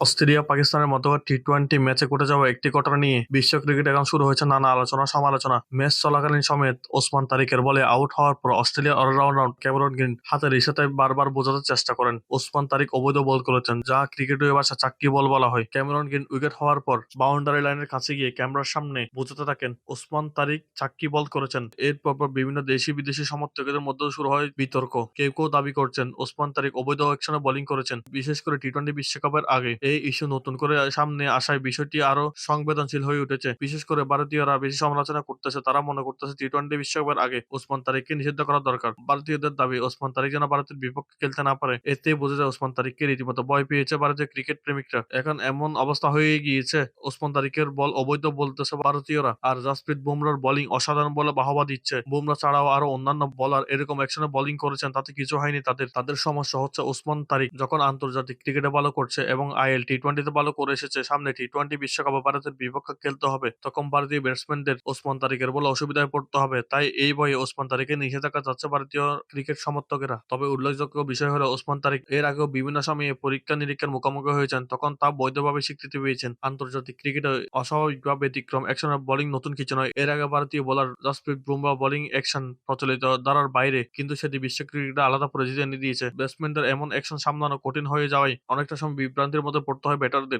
Australia পাকিস্তানের মধ্যকার T twenty ম্যাচে ঘটে যাওয়া একটি ঘটনা নিয়ে বিশ্ব ক্রিকেট এখন শুরু হয়েছে নানা আলোচনা, সমালোচনা। ম্যাচ চলাকালীন সমেত ওসমান তারিকের বলে আউট হওয়ার পর অস্ট্রেলিয়া অলরাউন্ডার ক্যামেরন গ্রিন হাতের ইশারায় বারবার বোঝাতে চেষ্টা করেন। ওসমান তারিক অবৈধ বল করেছেন যা ক্রিকেটীয় ভাষা চাক্কি বল বলা হয়। ক্যামেরন গ্রিন উইকেট হওয়ার পর বাউন্ডারি লাইনের কাছে গিয়ে ক্যামেরার সামনে বোঝাতে থাকেন, ওসমান তারিক চাক্কি বল করেছেন। এরপর পর বিভিন্ন দেশি বিদেশি সমর্থকদের মধ্যে শুরু হয় বিতর্ক। কেউ কেউ দাবি করছেন, ওসমান তারিক অবৈধ অ্যাকশনে বোলিং করেছেন। বিশেষ করে টি টোয়েন্টি বিশ্বকাপের আগে এই ইস্যু নতুন করে সামনে আসায় বিষয়টি আরও সংবেদনশীল হয়ে উঠেছে। বিশেষ করে ভারতীয়রা বেশি সমালোচনা করতেছে, তারা মনে করতেছে টি টোয়েন্টি বিশ্বকাপের আগে ওসমান তারিককে নিষিদ্ধ করা দরকার। ভারতীয়দের দাবি, ওসমান তারিক যেন ভারতের বিপক্ষে খেলতে না পারে, এতেই বোঝা যায় ওসমান তারিককে রীতিমতো ভয় পেয়েছে ভারতীয় ক্রিকেট প্রেমিকরা। এখন এমন অবস্থা হয়ে গিয়েছে, ওসমান তারিকের বল অবৈধ বলতেছে ভারতীয়রা, আর জাসপ্রীত বুমরার বোলিং অসাধারণ বলে বাহবা দিচ্ছে। বুমরা ছাড়াও আরও অন্যান্য বলার এরকম একশনে বোলিং করেছেন, তাতে কিছু হয়নি তাদের। তাদের সমস্যা হচ্ছে ওসমান তারিক, যখন আন্তর্জাতিক ক্রিকেটে ভালো করছে এবং আইএল টি টোয়েন্টিতে ভালো করে এসেছে। সামনে টি টোয়েন্টি বিশ্বকাপে ভারতের বিপক্ষে খেলতে হবে। তখন ভারতীয় ব্যাটসম্যানদের ওসমান তারিকের বলে অসুবিধায় পড়তে হবে। তাই এই বয়ে ওসমান তারিখে নিষেধাজ্ঞা যাচ্ছে ভারতীয় ক্রিকেট সমর্থকেরা। তবে উল্লেখযোগ্য বিষয় হলো, ওসমান তারিক এর আগেও বিভিন্ন সময়ে পরীক্ষা নিরীক্ষার মুখোমুখি হয়েছেন। তখন তা বৈধভাবে স্বীকৃতি পেয়েছেন। আন্তর্জাতিক ক্রিকেটে অস্বাভাবিক বা ব্যতিক্রম। অ্যাকশনের বোলিং নতুন কিছু নয়। এর আগে ভারতীয় bowler Jasprit Bumrah bowling action প্রচলিত ধারার বাইরে, কিন্তু সেটি বিশ্ব ক্রিকেটে আলাদা পরিচিতি এনে দিয়েছে। ব্যাটসম্যানদের এমন অ্যাকশন সামলানো কঠিন হয়ে যাওয়ায় অনেকটা সময় বিভ্রান্তির মধ্যে পড়তে হয় ব্যাটারদের